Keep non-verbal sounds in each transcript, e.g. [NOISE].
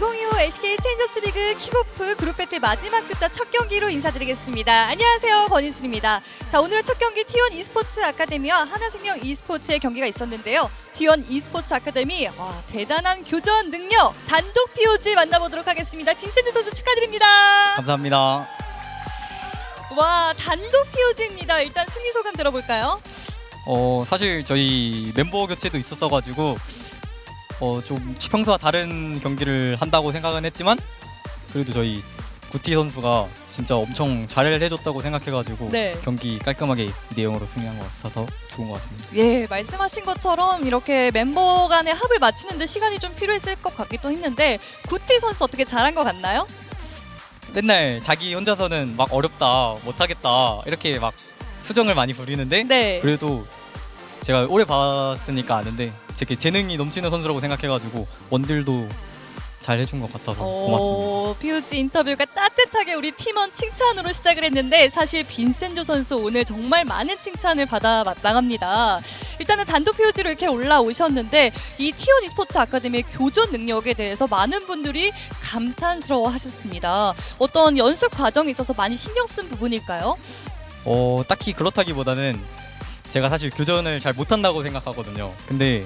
2025 SK 체인저스 리그 킥오프 그룹 배틀 마지막 주자 첫 경기로 인사드리겠습니다. 안녕하세요. 권인순입니다. 자, 오늘은 첫 경기 T1 e스포츠 아카데미와 하나생명 e스포츠의 경기가 있었는데요. T1 e스포츠 아카데미 와, 대단한 교전 능력 단독 POG 만나보도록 하겠습니다. 빈센트 선수 축하드립니다. 감사합니다. 와, 단독 POG입니다. 일단 승리 소감 들어볼까요? 어 사실 저희 멤버 교체도 있었어가지고 어 좀 평소와 다른 경기를 한다고 생각은 했지만 그래도 저희 구티 선수가 진짜 엄청 잘 해줬다고 생각해가지고 네. 경기 깔끔하게 이 내용으로 승리한 것 같아서 좋은 것 같습니다. 예, 말씀하신 것처럼 이렇게 멤버 간의 합을 맞추는데 시간이 좀 필요했을 것 같기도 했는데 구티 선수 어떻게 잘한 것 같나요? 맨날 자기 혼자서는 막 어렵다 못하겠다 이렇게 막 수정을 많이 부리는데 네. 그래도 제가 오래 봤으니까 아는데 되게 재능이 넘치는 선수라고 생각해가지고 원딜도 잘 해준 것 같아서 고맙습니다. 오, POG 인터뷰가 따뜻하게 우리 팀원 칭찬으로 시작을 했는데 사실 빈센조 선수 오늘 정말 많은 칭찬을 받아 마땅합니다. 일단은 단독 POG로 이렇게 올라오셨는데 이 T1 e스포츠 아카데미의 교전 능력에 대해서 많은 분들이 감탄스러워 하셨습니다. 어떤 연습 과정에 있어서 많이 신경 쓴 부분일까요? 어 딱히 그렇다기보다는 제가 사실 교전을 잘 못한다고 생각하거든요. 근데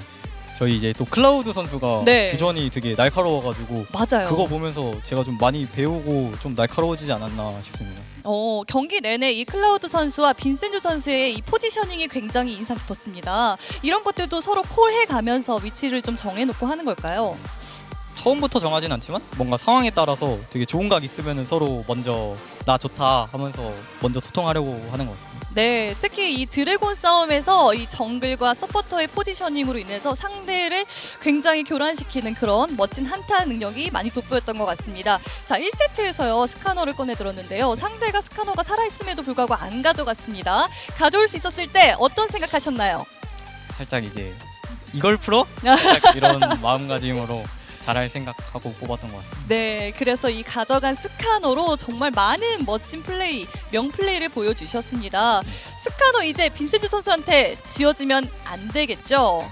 저희 이제 또 클라우드 선수가 네. 교전이 되게 날카로워가지고 맞아요. 그거 보면서 제가 좀 많이 배우고 좀 날카로워지지 않았나 싶습니다. 어, 경기 내내 이 클라우드 선수와 빈센조 선수의 이 포지셔닝이 굉장히 인상 깊었습니다. 이런 것들도 서로 콜해 가면서 위치를 좀 정해놓고 하는 걸까요? 처음부터 정하진 않지만 뭔가 상황에 따라서 되게 좋은 각 있으면 서로 먼저 나 좋다 하면서 먼저 소통하려고 하는 것 같습니다. 네, 특히 이 드래곤 싸움에서 이 정글과 서포터의 포지셔닝으로 인해서 상대를 굉장히 교란시키는 그런 멋진 한타 능력이 많이 돋보였던 것 같습니다. 자, 1세트에서요, 스카너를 꺼내 들었는데요. 상대가 스카너가 살아있음에도 불구하고 안 가져갔습니다. 가져올 수 있었을 때 어떤 생각하셨나요? 살짝 이제 이걸 풀어? [LAUGHS] 살짝 이런 마음가짐으로 잘할 생각하고 뽑았던 것 같습니다. 네, 그래서 이 가져간 스카너로 정말 많은 멋진 플레이, 명플레이를 보여주셨습니다. 스카너 이제 빈센트 선수한테 지어지면 안 되겠죠?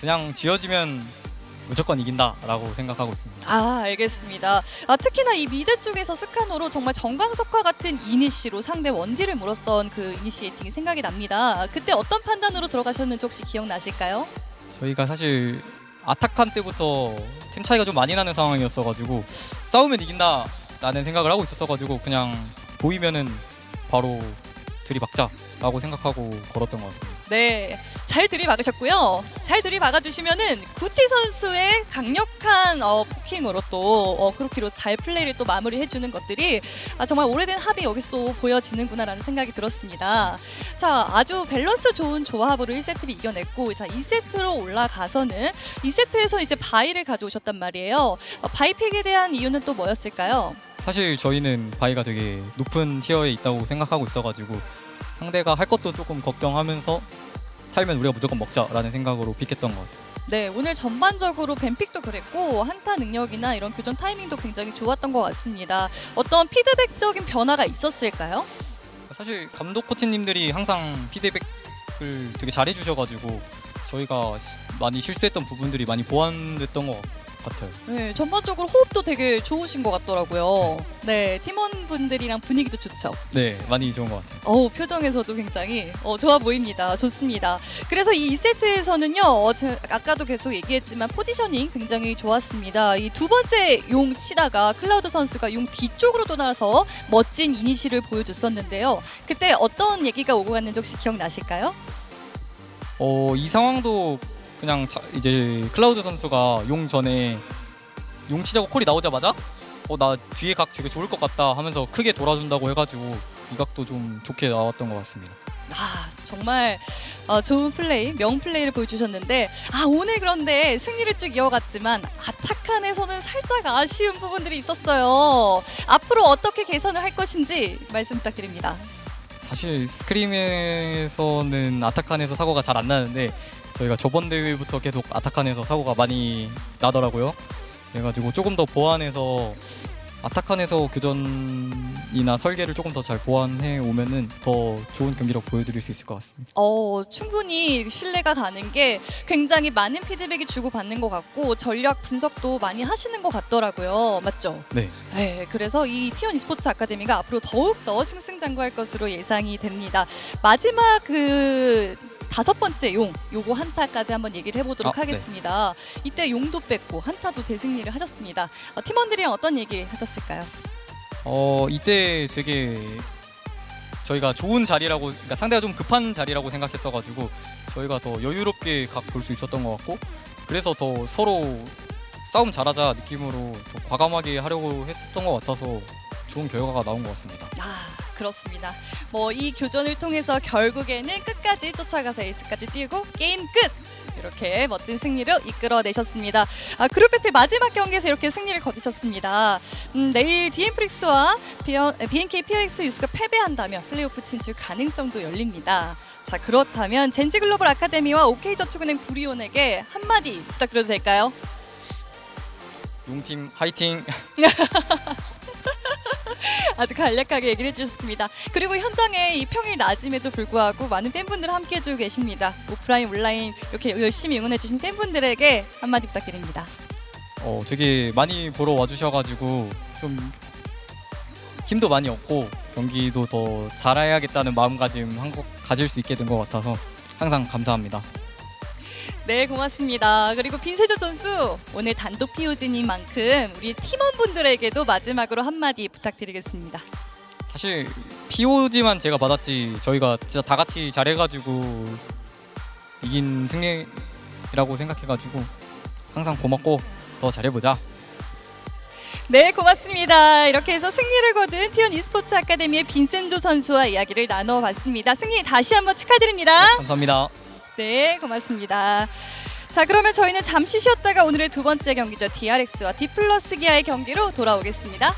그냥 지어지면 무조건 이긴다라고 생각하고 있습니다. 아, 알겠습니다. 아, 특히나 이 미드 쪽에서 스카노로 정말 정광석화 같은 이니시로 상대 원딜을 물었던 그 이니시에이팅이 생각이 납니다. 그때 어떤 판단으로 들어가셨는지 혹시 기억나실까요? 저희가 사실 아타칸 때부터 팀 차이가 좀 많이 나는 상황이었어가지고 싸우면 이긴다라는 생각을 하고 있었어가지고 그냥 보이면은 바로 들이박자 라고 생각하고 걸었던 것 같습니다. 네, 잘 들이박으셨고요. 잘 들이박아 주시면은 구티 선수의 강력한 어, 포킹으로 또 어, 그렇게로 잘 플레이를 또 마무리해 주는 것들이 아, 정말 오래된 합이 여기서 또 보여지는구나라는 생각이 들었습니다. 자, 아주 밸런스 좋은 조합으로 1세트를 이겨냈고 자, 2세트로 올라가서는 2세트에서 이제 바이를 가져오셨단 말이에요. 어, 바이픽에 대한 이유는 또 뭐였을까요? 사실 저희는 바이가 되게 높은 티어에 있다고 생각하고 있어가지고 상대가 할 것도 조금 걱정하면서 살면 우리가 무조건 먹자라는 생각으로 픽했던 것 같아요. 네, 오늘 전반적으로 뱀픽도 그랬고 한타 능력이나 이런 교전 타이밍도 굉장히 좋았던 것 같습니다. 어떤 피드백적인 변화가 있었을까요? 사실 감독 코치님들이 항상 피드백을 되게 잘 해주셔가지고 저희가 시- 많이 실수했던 부분들이 많이 보완됐던 것 같 아요. 네, 전반적으로 호흡도 되게 좋으신 것 같더라고요. 네, 팀원분들이랑 분위기도 좋죠. 네, 많이 좋은 것 같아요. 어우, 표정에서도 굉장히 어, 좋아 보입니다. 좋습니다. 그래서 이 2세트에서는요, 어, 저, 아까도 계속 얘기했지만 포지셔닝 굉장히 좋았습니다. 이 두 번째 용 치다가 클라우드 선수가 용 뒤쪽으로 돌아서 멋진 이니시를 보여줬었는데요. 그때 어떤 얘기가 오고 갔는지 혹시 기억나실까요? 어, 이 상황도 그냥 자- 이제 클라우드 선수가 용 전에 용 치자고 콜이 나오자마자 어, 나 뒤에 각 되게 좋을 것 같다 하면서 크게 돌아준다고 해가지고 이 각도 좀 좋게 나왔던 것 같습니다. 아 정말 어, 좋은 플레이, 명 플레이를 보여주셨는데 아 오늘 그런데 승리를 쭉 이어갔지만 아타칸에서는 살짝 아쉬운 부분들이 있었어요. 앞으로 어떻게 개선을 할 것인지 말씀 부탁드립니다. 사실 스크림에서는 아타칸에서 사고가 잘 안 나는데 저희가 저번 대회부터 계속 아타칸에서 사고가 많이 나더라고요. 그래가지고 조금 더 보완해서 아타칸에서 교전이나 설계를 조금 더 잘 보완해 오면은 더 좋은 경기력 보여드릴 수 있을 것 같습니다. 어, 충분히 신뢰가 가는 게 굉장히 많은 피드백이 주고받는 것 같고 전략 분석도 많이 하시는 것 같더라고요. 맞죠? 네. 네, 그래서 이 티원 e스포츠 아카데미가 앞으로 더욱 더 승승장구할 것으로 예상이 됩니다. 마지막 그 다섯 번째 용, 요거 한타까지 한번 얘기를 해보도록 아, 네. 하겠습니다. 이때 용도 뺐고 한타도 대승리를 하셨습니다. 어, 팀원들이랑 어떤 얘기 하셨을까요? 어 이때 되게 저희가 좋은 자리라고 그러니까 상대가 좀 급한 자리라고 생각했어가지고 저희가 더 여유롭게 각 볼 수 있었던 것 같고 그래서 더 서로 싸움 잘하자 느낌으로 더 과감하게 하려고 했었던 것 같아서 좋은 결과가 나온 것 같습니다. 아 그렇습니다. 뭐 이 교전을 통해서 결국에는 끝까지 쫓아가서 에이스까지 뛰고 게임 끝. 이렇게 멋진 승리를 이끌어내셨습니다. 아, 그룹 배틀 마지막 경기에서 이렇게 승리를 거두셨습니다. 음, 내일 디엠프릭스와 BNK POX 유스가 패배한다면 플레이오프 진출 가능성도 열립니다. 자 그렇다면 젠지 글로벌 아카데미와 OK저축은행 브리온에게 한마디 부탁드려도 될까요? 용팀 화이팅! [LAUGHS] 아주 간략하게 얘기를 해주셨습니다. 그리고 현장에 이 평일 낮임에도 불구하고 많은 팬분들 함께 해주고 계십니다. 오프라인, 온라인 이렇게 열심히 응원해주신 팬분들에게 한마디 부탁드립니다. 어 되게 많이 보러 와주셔가지고 좀 힘도 많이 얻고 경기도 더 잘해야겠다는 마음가짐 한국 가질 수 있게 된 것 같아서 항상 감사합니다. 네, 고맙습니다. 그리고 빈세조 선수 오늘 단독 POG인 만큼 우리 팀원분들에게도 마지막으로 한마디 부탁드리겠습니다. 사실 POG만 제가 받았지 저희가 진짜 다 같이 잘해가지고 이긴 승리라고 생각해가지고 항상 고맙고 더 잘해보자. 네, 고맙습니다. 이렇게 해서 승리를 거둔 티온 e스포츠 아카데미의 빈센조 선수와 이야기를 나눠봤습니다. 승리 다시 한번 축하드립니다. 감사합니다. 네, 고맙습니다. 자, 그러면 저희는 잠시 쉬었다가 오늘의 두 번째 경기죠. DRX와 디플러스 기아의 경기로 돌아오겠습니다.